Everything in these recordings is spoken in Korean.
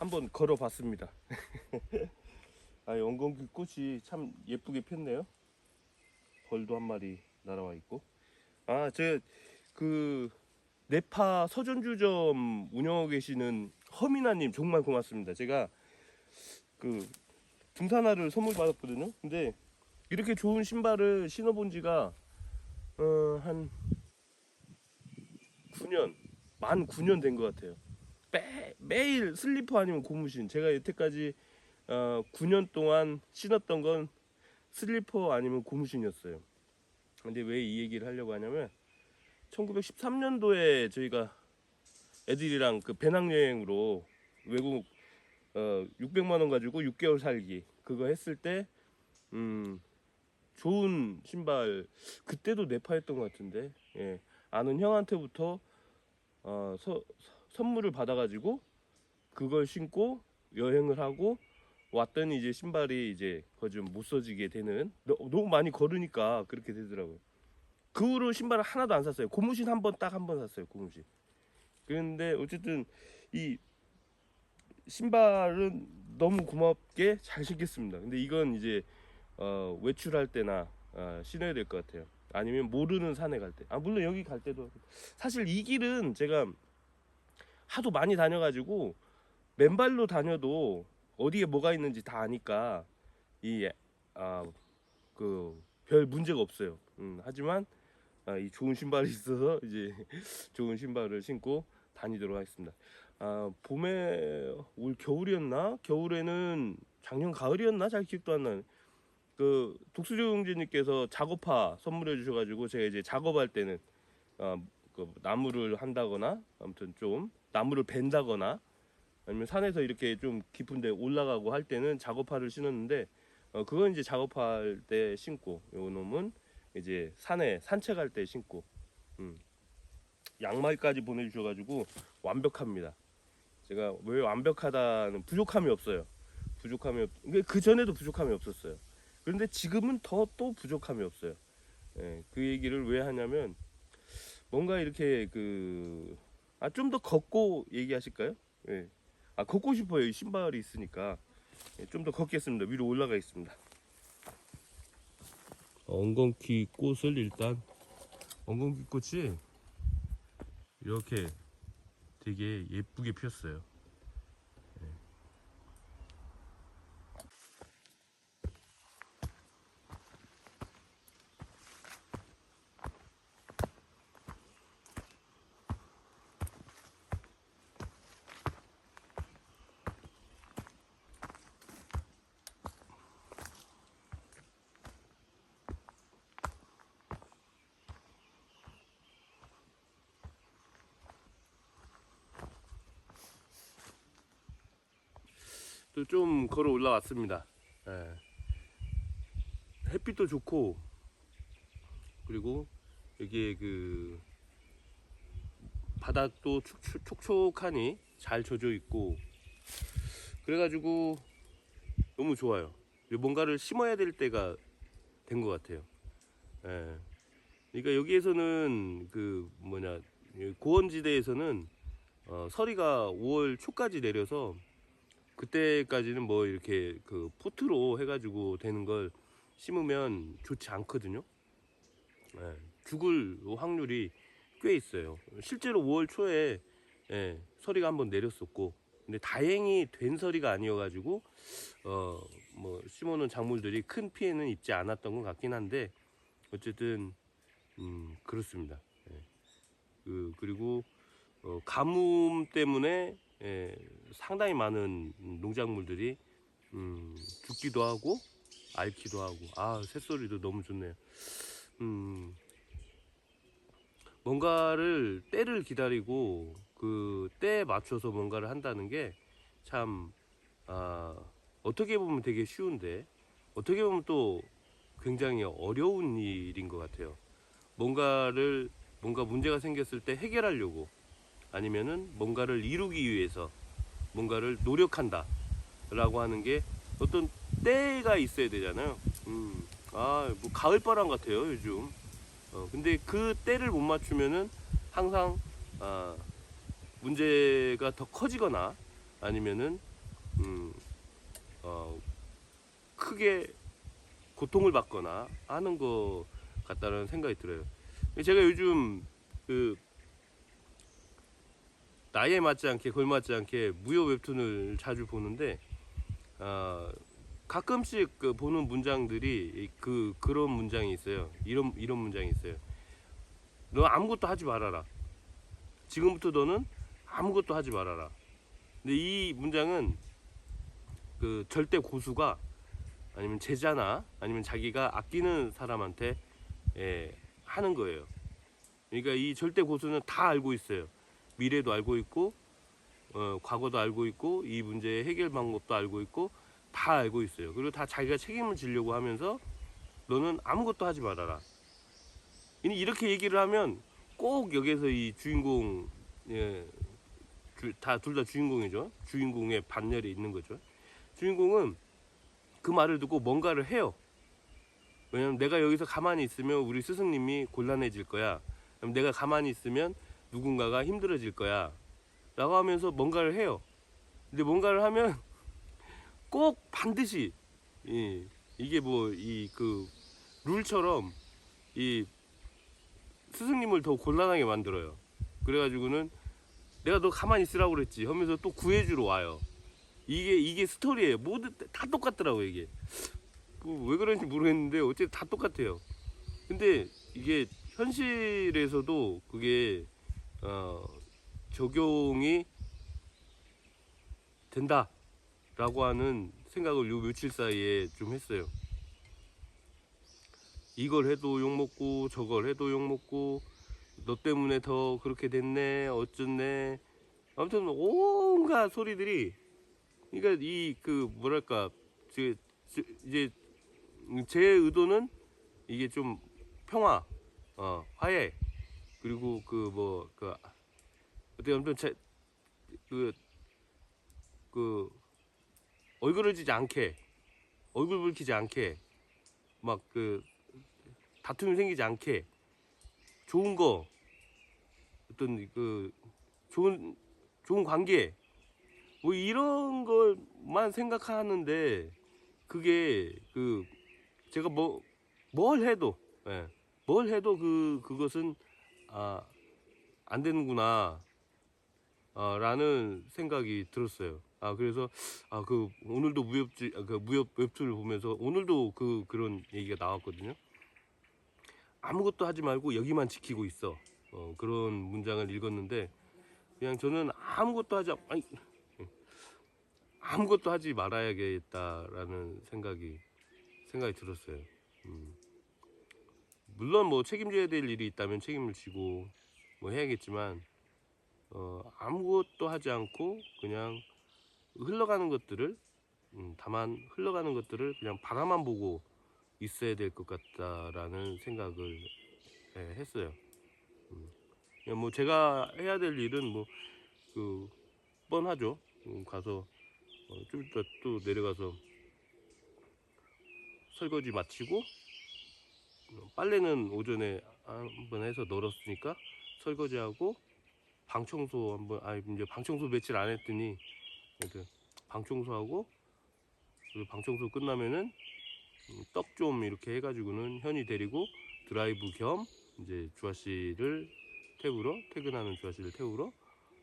한번 걸어봤습니다. 아, 엉겅퀴 꽃이 참 예쁘게 폈네요. 벌도 한 마리 날아와 있고. 아, 제그 네파 서전주점 운영하고 계시는 허미나님 정말 고맙습니다. 제가 그 등산화를 선물 받았거든요. 근데 이렇게 좋은 신발을 신어본 지가 어, 한 9년, 만 9년 된 것 같아요. 매, 매일 슬리퍼 아니면 고무신. 제가 여태까지 어, 9년 동안 신었던 건 슬리퍼 아니면 고무신이었어요. 근데 왜 이 얘기를 하려고 하냐면 1913년도에 저희가 애들이랑 그 배낭여행으로 외국 어 600만 원 가지고 6개월 살기 그거 했을 때 음, 좋은 신발 그때도 네파였던 것 같은데 예, 아는 형한테부터 어, 서- 선물을 받아가지고 그걸 신고 여행을 하고 왔더니 이제 신발이 이제 거의 좀못 써지게 되는 너- 너무 많이 걸으니까 그렇게 되더라고요. 그 후로 신발을 하나도 안 샀어요. 고무신 한 번 딱 한 번 샀어요. 고무신. 그런데 어쨌든 이 신발은 너무 고맙게 잘 신겠습니다. 근데 이건 이제 어, 외출할 때나 어, 신어야 될 것 같아요. 아니면 모르는 산에 갈 때. 아 물론 여기 갈 때도 사실 이 길은 제가 하도 많이 다녀가지고 맨발로 다녀도 어디에 뭐가 있는지 다 아니까 이아그 별 문제가 없어요. 음, 하지만 아, 이 좋은 신발이 있어서 이제 좋은 신발을 신고 다니도록 하겠습니다. 아, 봄에 올 겨울이었나? 겨울에는 작년 가을이었나? 잘 기억도 안 나네. 그 독수리 형제님께서 작업화 선물해 주셔가지고 제가 이제 작업할 때는 아, 그 나무를 한다거나 아무튼 좀 나무를 벤다거나 아니면 산에서 이렇게 좀 깊은데 올라가고 할 때는 작업화를 신었는데 어, 그건 이제 작업할 때 신고 요 놈은 이제 산에 산책할 때 신고 음. 양말까지 보내주셔가지고 완벽합니다. 제가 왜 완벽하다는 부족함이 없어요. 부족함이 없. 그 전에도 부족함이 없었어요. 그런데 지금은 더 또 부족함이 없어요. 예, 그 얘기를 왜 하냐면 뭔가 이렇게 그 아 좀 더 걷고 얘기하실까요? 예. 아 걷고 싶어요. 이 신발이 있으니까 예, 좀더 걷겠습니다. 위로 올라가 있습니다. 엉겅퀴 꽃을 일단 엉겅퀴 꽃이 이렇게 되게 예쁘게 피었어요. 또 좀 걸어 올라왔습니다. 예. 햇빛도 좋고 그리고 여기에 그 바닥도 촉촉, 촉촉하니 잘 젖어 있고 그래가지고 너무 좋아요. 뭔가를 심어야 될 때가 된 것 같아요. 예. 그러니까 여기에서는 그 뭐냐 이 고원지대에서는 어, 서리가 5월 초까지 내려서 그때까지는 뭐 이렇게 그 포트로 해가지고 되는 걸 심으면 좋지 않거든요. 예, 죽을 확률이 꽤 있어요. 실제로 5월 초에 예, 서리가 한번 내렸었고, 근데 다행히 된 서리가 아니어가지고 어 뭐 심어놓은 작물들이 큰 피해는 입지 않았던 것 같긴 한데 어쨌든 음 그렇습니다. 예. 그 그리고 어, 가뭄 때문에 예, 상당히 많은 농작물들이 음, 죽기도 하고 앓기도 하고 아 새소리도 너무 좋네요. 음, 뭔가를 때를 기다리고 그 때에 맞춰서 뭔가를 한다는 게참 아, 어떻게 보면 되게 쉬운데 어떻게 보면 또 굉장히 어려운 일인 것 같아요. 뭔가를 뭔가 문제가 생겼을 때 해결하려고 아니면은 뭔가를 이루기 위해서 뭔가를 노력한다 라고 하는 게 어떤 때가 있어야 되잖아요 음, 아뭐 가을바람 같아요 요즘 어, 근데 그 때를 못 맞추면은 항상 아, 문제가 더 커지거나 아니면은 음, 어, 크게 고통을 받거나 하는 것 같다는 생각이 들어요. 제가 요즘 그 나이에 맞지 않게 걸맞지 않게 무료 웹툰을 자주 보는데 아, 가끔씩 그 보는 문장들이 이- 그 그런 문장이 있어요. 이런 이런 문장이 있어요. 너 아무것도 하지 말아라. 지금부터 너는 아무것도 하지 말아라. 근데 이 문장은 그 절대 고수가 아니면 제자나 아니면 자기가 아끼는 사람한테 예, 하는 거예요. 그러니까 이 절대 고수는 다 알고 있어요. 미래도 알고 있고 어, 과거도 알고 있고 이 문제의 해결 방법도 알고 있고 다 알고 있어요. 그리고 다 자기가 책임을 지려고 하면서 너는 아무것도 하지 말아라. 이렇게 얘기를 하면 꼭 여기서 이 주인공 예, 다둘 다 주인공이죠. 주인공의 반열에 있는 거죠. 주인공은 그 말을 듣고 뭔가를 해요. 왜냐면 내가 여기서 가만히 있으면 우리 스승님이 곤란해질 거야. 내가 가만히 있으면 누군가가 힘들어질 거야. 라고 하면서 뭔가를 해요. 근데 뭔가를 하면 꼭 반드시 이, 이게 뭐 이 그 룰처럼 이 스승님을 더 곤란하게 만들어요. 그래가지고는 내가 너 가만히 있으라고 그랬지 하면서 또 구해주러 와요. 이게 이게 스토리예요. 모두 다 똑같더라고 이게. 뭐 왜 그런지 모르겠는데 어쨌든 다 똑같아요. 근데 이게 현실에서도 그게 어, 적용이 된다라고 하는 생각을 요 며칠 사이에 좀 했어요. 이걸 해도 욕 먹고 저걸 해도 욕 먹고 너 때문에 더 그렇게 됐네 어쩌네 아무튼 온갖 소리들이 그러니까 이 그 뭐랄까 제, 제- 이제 제 의도는 이게 좀 평화 어 화해 그리고 그 뭐그 어떻게 보면 제그 그 얼굴을 지지 않게 얼굴 붉히지 않게 막 그 다툼이 생기지 않게 좋은 거 어떤 그 좋은 좋은 관계 뭐 이런 것만 생각하는데 그게 그 제가 뭐 뭘 해도 예, 뭘 해도 그 그것은 아 안 되는구나 아, 라는 생각이 들었어요. 아 그래서 아 그 오늘도 무협지 아, 그 무협 웹툰을 보면서 오늘도 그 그런 얘기가 나왔거든요. 아무것도 하지 말고 여기만 지키고 있어. 어, 그런 문장을 읽었는데 그냥 저는 아무것도 하지 않- 아니 아무것도 하지 말아야겠다라는 생각이 생각이 들었어요. 음. 물론 뭐 책임져야 될 일이 있다면 책임을 지고 뭐 해야겠지만 어, 아무것도 하지 않고 그냥 흘러가는 것들을 음, 다만 흘러가는 것들을 그냥 바라만 보고 있어야 될 것 같다라는 생각을 예, 했어요. 음. 뭐 제가 해야 될 일은 뭐 그 뻔하죠. 음, 가서 어, 좀 이따 또 내려가서 설거지 마치고 어, 빨래는 오전에 한번 해서 널었으니까 설거지하고 방 청소 한번 아 이제 방 청소 며칠 안 했더니 방 청소하고 방 청소 끝나면은 떡 좀 이렇게 해가지고는 현이 데리고 드라이브 겸 이제 주아 씨를 태우러 퇴근하는 주아 씨를 태우러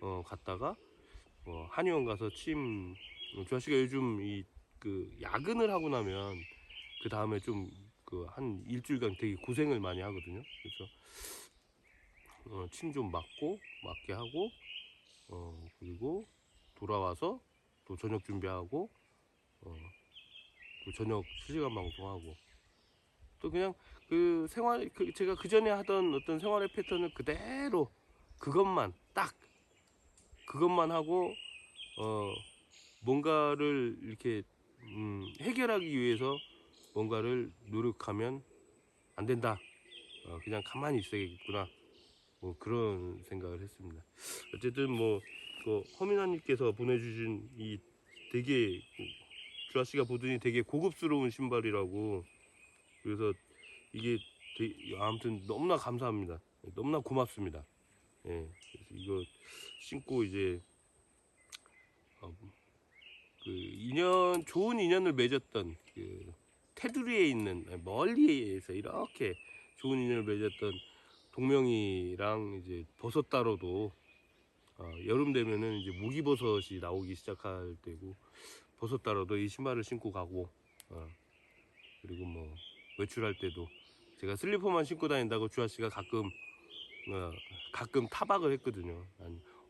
어 갔다가 어 한의원 가서 침 어, 주아 씨가 요즘 이 그 야근을 하고 나면 그 다음에 좀 그 한 일주일간 되게 고생을 많이 하거든요. 그래서 어, 침 좀 맞고 맞게 하고 어 그리고 돌아와서 또 저녁 준비하고 어, 또 저녁 실시간 방송하고 또 그냥 그 생활 그 제가 그 전에 하던 어떤 생활의 패턴을 그대로 그것만 딱 그것만 하고 어 뭔가를 이렇게 음, 해결하기 위해서 뭔가를 노력하면 안 된다. 어, 그냥 가만히 있어야겠구나. 뭐 그런 생각을 했습니다. 어쨌든 뭐 그 허민아님께서 보내주신 이 되게 주아 씨가 보더니 되게 고급스러운 신발이라고 그래서 이게 되게, 아무튼 너무나 감사합니다. 너무나 고맙습니다. 예, 그래서 이거 신고 이제 어, 그 인연 좋은 인연을 맺었던 그 테두리에 있는 멀리에서 이렇게 좋은 인연을 맺었던 동명이랑 이제 버섯 따로도 어, 여름 되면은 이제 무기버섯이 나오기 시작할 때고 버섯 따로도 이 신발을 신고 가고 어, 그리고 뭐 외출할 때도 제가 슬리퍼만 신고 다닌다고 주아 씨가 가끔 어, 가끔 타박을 했거든요.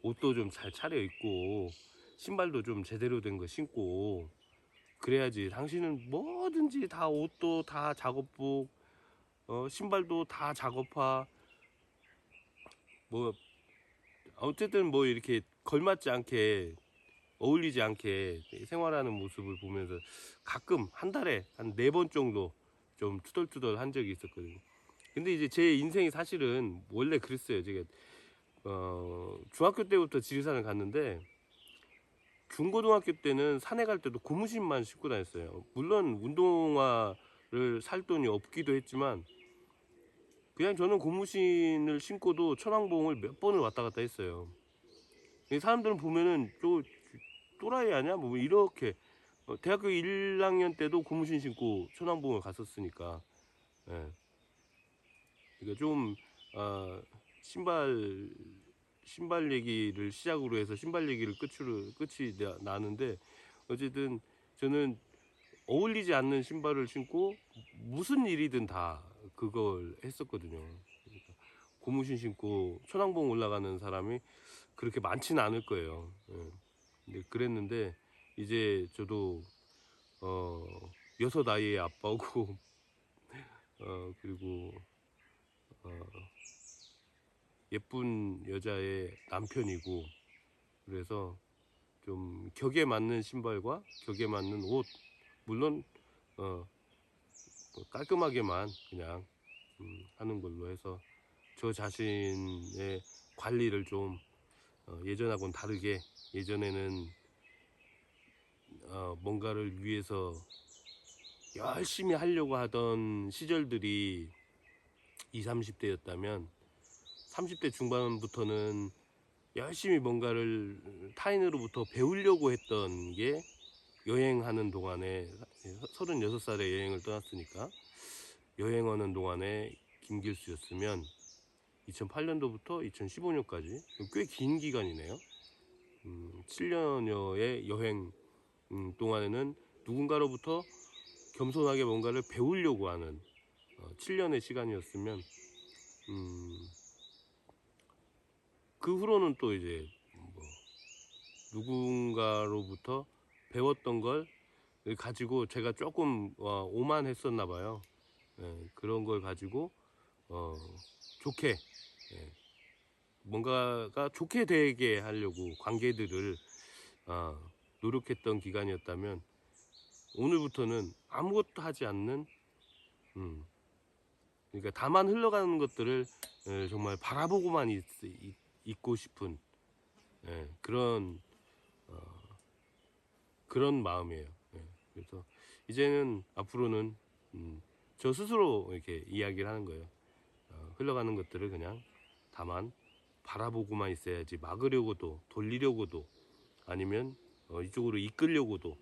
옷도 좀 잘 차려 입고 신발도 좀 제대로 된 거 신고 그래야지 당신은 뭐든지 다 옷도 다 작업복 어, 신발도 다 작업화 뭐 어쨌든 뭐 이렇게 걸맞지 않게 어울리지 않게 생활하는 모습을 보면서 가끔 한 달에 한 네 번 정도 좀 투덜투덜 한 적이 있었거든요. 근데 이제 제 인생이 사실은 원래 그랬어요. 제가 어, 중학교 때부터 지리산을 갔는데 중고등학교 때는 산에 갈 때도 고무신만 신고 다녔어요. 물론 운동화를 살 돈이 없기도 했지만 그냥 저는 고무신을 신고도 천왕봉을 몇 번을 왔다 갔다 했어요. 이 사람들은 보면은 또 또라이 아니야? 뭐 이렇게 어, 대학교 1학년 때도 고무신 신고 천왕봉을 갔었으니까 예. 그러니까 좀 어, 신발 신발 얘기를 시작으로 해서 신발 얘기를 끝으로 끝이 나- 나는데 어쨌든 저는 어울리지 않는 신발을 신고 무슨 일이든 다 그걸 했었거든요. 그러니까 고무신 신고 천왕봉 올라가는 사람이 그렇게 많지는 않을 거예요. 예. 근데 그랬는데 이제 저도 어 여섯 아이의 아빠고 어 그리고 어 예쁜 여자의 남편이고 그래서 좀 격에 맞는 신발과 격에 맞는 옷 물론 어뭐 깔끔하게만 그냥 음, 하는 걸로 해서 저 자신의 관리를 좀 어, 예전하고는 다르게 예전에는 어, 뭔가를 위해서 열심히 하려고 하던 시절들이 20, 30대였다면 30대 중반부터는 열심히 뭔가를 타인으로부터 배우려고 했던 게 여행하는 동안에 36살에 여행을 떠났으니까 여행하는 동안에 김길수였으면 2008년도부터 2015년까지 꽤 긴 기간이네요. 음, 7년여의 여행 음, 동안에는 누군가로부터 겸손하게 뭔가를 배우려고 하는 어, 7년의 시간이었으면 음, 그 후로는 또 이제 뭐 누군가로부터 배웠던 걸 가지고 제가 조금 어, 오만했었나 봐요. 예, 그런 걸 가지고 어, 좋게 예, 뭔가가 좋게 되게 하려고 관계들을 어, 노력했던 기간이었다면 오늘부터는 아무것도 하지 않는 음, 그러니까 다만 흘러가는 것들을 예, 정말 바라보고만 있, 있, 있고 싶은 예, 그런 어, 그런 마음이에요. 예, 그래서 이제는 앞으로는 음, 저 스스로 이렇게 이야기를 하는 거예요. 어, 흘러가는 것들을 그냥 다만 바라보고만 있어야지 막으려고도 돌리려고도 아니면 어, 이쪽으로 이끌려고도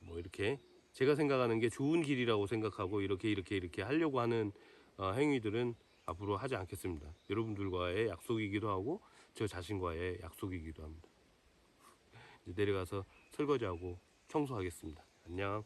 뭐 이렇게 제가 생각하는 게 좋은 길이라고 생각하고 이렇게 이렇게 이렇게 하려고 하는 어, 행위들은 앞으로 하지 않겠습니다. 여러분들과의 약속이기도 하고 저 자신과의 약속이기도 합니다. 이제 내려가서 설거지하고 청소하겠습니다. 안녕.